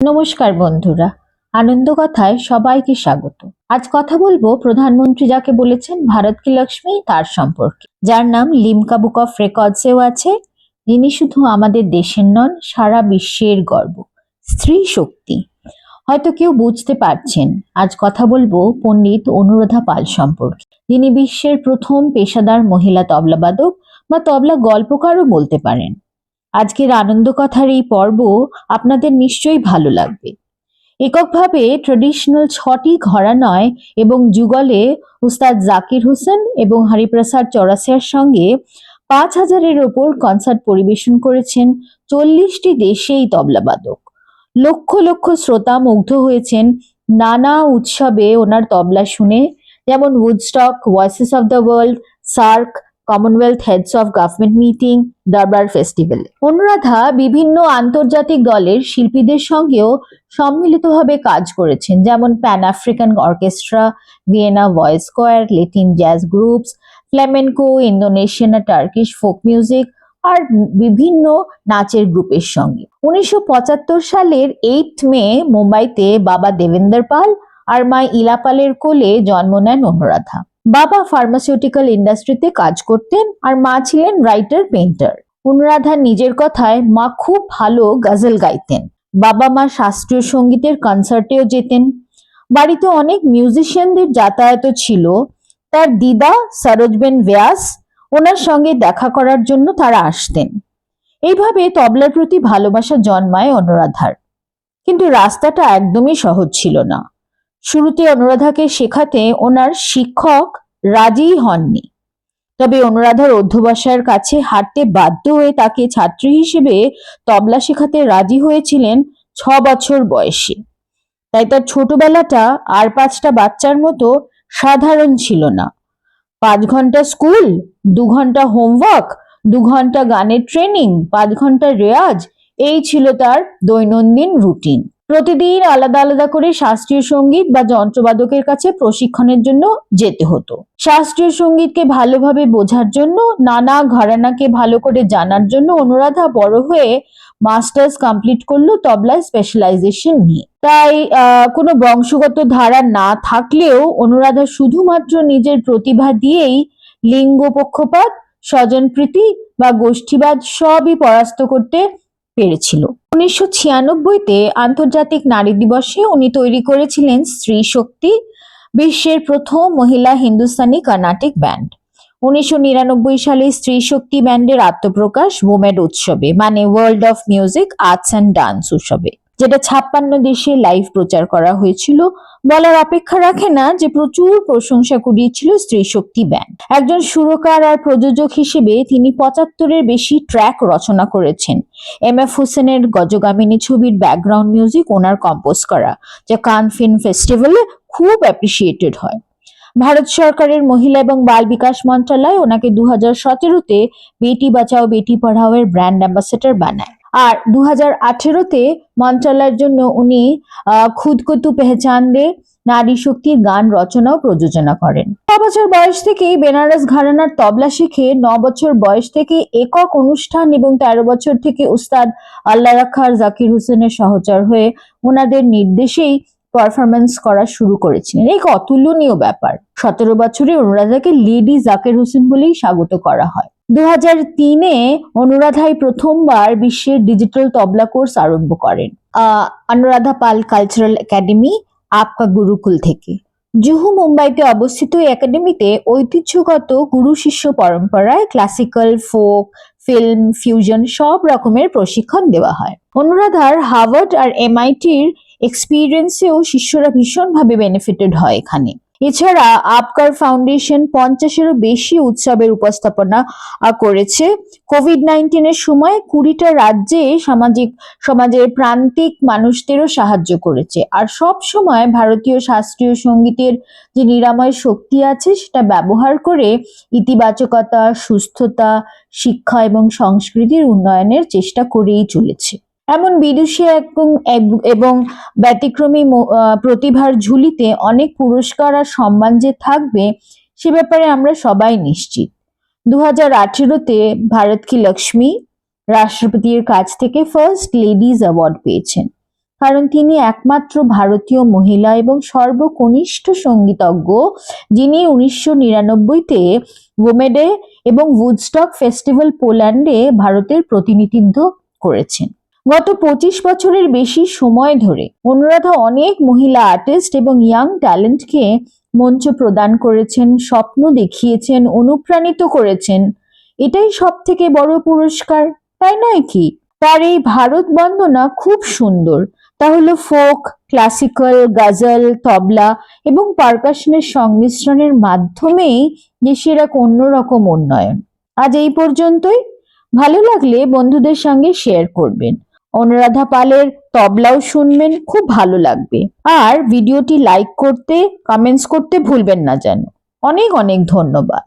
নমস্কার বন্ধুরা আনন্দ কথায় সবাইকে স্বাগত। আজ কথা বলব প্রধানমন্ত্রী যাকে বলেছেন ভারত কি লক্ষ্মী তার সম্পর্কে। যার নাম লিমকা বুক অফ রেকর্ডসেও আছে। যিনি শুধু আমাদের দেশের নন, সারা বিশ্বের গর্ব, স্ত্রী শক্তি। হয়তো কেউ বুঝতে পারছেন, আজ কথা বলব পণ্ডিত অনুরাধা পাল সম্পর্কে। যিনি বিশ্বের প্রথম পেশাদার মহিলা তবলাবাদক বা তবলা গল্পকারও বলতে পারেন। আজকের আনন্দ কথার এই পর্ব আপনাদের নিশ্চয়ই ভালো লাগবে। এককভাবে ট্রেডিশনাল ছটি ঘরানয় এবং যুগলে উস্তাদ জাকির হোসেন এবং হরিপ্রসাদ চৌরাসিয়ার সঙ্গে পাঁচ হাজারের ওপর কনসার্ট পরিবেশন করেছেন চল্লিশটি দেশেই তবলাবাদক লক্ষ লক্ষ শ্রোতা মুগ্ধ হয়েছেন নানা উৎসবে ওনার তবলা শুনে, যেমন Woodstock voices of the world SAARC Commonwealth heads of government meeting Darbar festival Anuradha বিভিন্ন আন্তর্জাতিক দলের শিল্পীদের সঙ্গেও সম্মিলিতভাবে কাজ করেছেন, যেমন Pan African orchestra Vienna voice choir Latin jazz groups flamenco Indonesian Turkish folk music আর বিভিন্ন নাচের গ্রুপের সঙ্গে। উনিশশো পঁচাত্তর সালের এইট মে মুম্বাইতে বাবা দেবেন্দর পাল আর মা ইলাপালের কোলে জন্ম নেন অনুরাধা। বাবা ফার্মাসিউটিক্যাল ইন্ডাস্ট্রিতে কাজ করতেন আর মা ছিলেন রাইটার পেইন্টার অনুরাধা নিজের কথায় মা খুব ভালো গজল গাইতেন। বাবা মা শাস্ত্রীয় সঙ্গীতের কনসার্টেও যেতেন। বাড়িতে অনেক মিউজিশিয়ানদের যাতায়াত ছিল। তার দিদা সরোজবেন ব্যাস ওনার সঙ্গে দেখা করার জন্য তারা আসতেন। এইভাবে তবলার প্রতি ভালোবাসা জন্মায় অনুরাধার। কিন্তু রাস্তাটা একদমই সহজ ছিল না। শুরুতে অনুরাধাকে শেখাতে ওনার শিক্ষক রাজিই হননি। তবে অনুরাধার অধ্যবসায়ের কাছে হাঁটতে বাধ্য হয়ে তাকে ছাত্রী হিসেবে তবলা শেখাতে রাজি হয়েছিলেন ছ বছর বয়সে। তাই তার ছোটবেলাটা আর পাঁচটা বাচ্চার মতো সাধারণ ছিল না। পাঁচ ঘণ্টা স্কুল, দু ঘণ্টা হোমওয়ার্ক, দু ঘণ্টা গানের ট্রেনিং, পাঁচ ঘণ্টা রেয়াজ, এই ছিল তার দৈনন্দিন রুটিন। প্রতিদিন আলাদা আলাদা করে শাস্ত্রীয় সংগীত বা যন্ত্রবাদকের কাছে প্রশিক্ষণের জন্য যেতে হতো। শাস্ত্রীয় সঙ্গীতকে ভালোভাবে বোঝার জন্য, নানা ঘরানাকে ভালো করে জানার জন্য অনুরাধা বড় হয়ে মাস্টার্স কমপ্লিট করল তবলায় স্পেশালাইজেশন নিয়ে। তাই কোনো বংশগত ধারা না থাকলেও অনুরাধা শুধুমাত্র নিজের প্রতিভা দিয়েই লিঙ্গ পক্ষপাত, স্বজনপ্রীতি বা গোষ্ঠীবাদ সবই পরাস্ত করতে পেরেছিল। উনিশশো ছিয়ানব্বইতে আন্তর্জাতিক নারী দিবসে উনি তৈরি করেছিলেন স্ত্রী শক্তি, বিশ্বের প্রথম মহিলা হিন্দুস্তানি কর্ণাটিক ব্যান্ড। উনিশশো নিরানব্বই সালে স্ত্রী শক্তি ব্যান্ডের আত্মপ্রকাশ বোমেড উৎসবে মানে world of music arts and dance উৎসবে। যেটা ছাপ্পান্ন দেশে লাইভ প্রচার করা হয়েছিল। বলার অপেক্ষা রাখে না যে প্রচুর প্রশংসা কুড়িয়েছিল স্ত্রী শক্তি ব্যান্ড। একজন সুরকার আর প্রযোজক হিসেবে তিনি পঁচাত্তরের বেশি ট্র্যাক রচনা করেছেন। এম এফ হোসেনের গজগামিনী ছবির ব্যাকগ্রাউন্ড মিউজিক ওনার কম্পোজ করা, যা কান ফিল্ম ফেস্টিভ্যালে খুব অ্যাপ্রিসিয়েটেড হয়। ভারত সরকারের মহিলা এবং বাল বিকাশ মন্ত্রণালয় ওনাকে দু হাজার সতেরোতে বেটি বাঁচাও, বেটি পড়াও এর ব্র্যান্ড অ্যাম্বাসেডর বানায়। আর দু হাজার আঠেরোতে মন্ত্রণালয়ের জন্য উনি আহ, খুদ কো পেহচান দে নারী শক্তির গান রচনা ও প্রযোজনা করেন। ছ বছর বয়স থেকেই বেনারস ঘরানার তবলা শিখে ন বছর বয়স থেকে একক অনুষ্ঠান এবং তেরো বছর থেকে উস্তাদ আল্লাহ রাখার জাকির হোসেনের সহচর হয়ে ওনাদের নির্দেশেই পারফরমেন্স করা শুরু করেছিলেন। এক অতুলনীয় ব্যাপার। সতেরো বছরে অনুরাধাকে লেডি জাকির হোসেন বলেই স্বাগত করা হয়। তিনে অনুরাধাই প্রথমবার বিশ্বের ডিজিটাল তবলা কোর্স আরম্ভ করেন। অনুরাধা পাল কালচারাল একাডেমি, আপকা গুরুকুল থেকে। জুহু মুম্বাইতে অবস্থিত এই একাডেমিতে ঐতিহ্যগত গুরু শিষ্য পরম্পরায় ক্লাসিক্যাল, ফোক, ফিল্ম, ফিউশন সব রকমের প্রশিক্ষণ দেওয়া হয়। অনুরাধার হার্ভার্ড আর এমআইটির এক্সপিরিয়েন্সেও শিষ্যরা ভীষণভাবে বেনিফিটেড হয় এখানে। এছাড়া আপকার ফাউন্ডেশন পঞ্চাশেরও বেশি উৎসবের উপস্থাপনা করেছে। কোভিড নাইন্টিনের সময় কুড়িটা রাজ্যে সামাজিক, সমাজের প্রান্তিক মানুষদেরও সাহায্য করেছে। আর সব সময় ভারতীয় শাস্ত্রীয় সঙ্গীতের যে নিরাময় শক্তি আছে, সেটা ব্যবহার করে ইতিবাচকতা, সুস্থতা, শিক্ষা এবং সংস্কৃতির উন্নয়নের চেষ্টা করেই চলেছে। এমন বিদুষী এবং ব্যতিক্রমী প্রতিভার ঝুলিতে অনেক পুরস্কার আর সম্মান যে থাকবে, সে ব্যাপারে আমরা সবাই নিশ্চিত। দু হাজার আঠেরোতে ভারত কি লক্ষ্মী রাষ্ট্রপতির কাছ থেকে ফার্স্ট লেডিজ অ্যাওয়ার্ড পেয়েছেন। কারণ তিনি একমাত্র ভারতীয় মহিলা এবং সর্বকনিষ্ঠ সঙ্গীতজ্ঞ, যিনি উনিশশো নিরানব্বইতে গোমেডে এবং উডস্টক ফেস্টিভ্যাল পোল্যান্ডে ভারতের প্রতিনিধিত্ব করেছেন। গত পঁচিশ বছরের বেশি সময় ধরে অনুরাধা অনেক মহিলা আর্টিস্ট এবং ইয়াং ট্যালেন্টকে মঞ্চ প্রদান করেছেন, স্বপ্ন দেখিয়েছেন, অনুপ্রাণিত করেছেন। এটাই সব থেকে বড় পুরস্কার, তাই নয় কি? তার এই ভারত বন্দনা খুব সুন্দর। তা হলো ফোক, ক্লাসিক্যাল, গজল, তবলা এবং পারকাশনের সংমিশ্রণের মাধ্যমেই দেশের এক অন্যরকম উন্নয়ন। আজ এই পর্যন্তই। ভালো লাগলে বন্ধুদের সঙ্গে শেয়ার করবেন। অনুরাধা পালের তবলাও শুনবেন, খুব ভালো লাগবে। আর ভিডিওটি লাইক করতে কমেন্টস করতে ভুলবেন না যেন। অনেক অনেক ধন্যবাদ।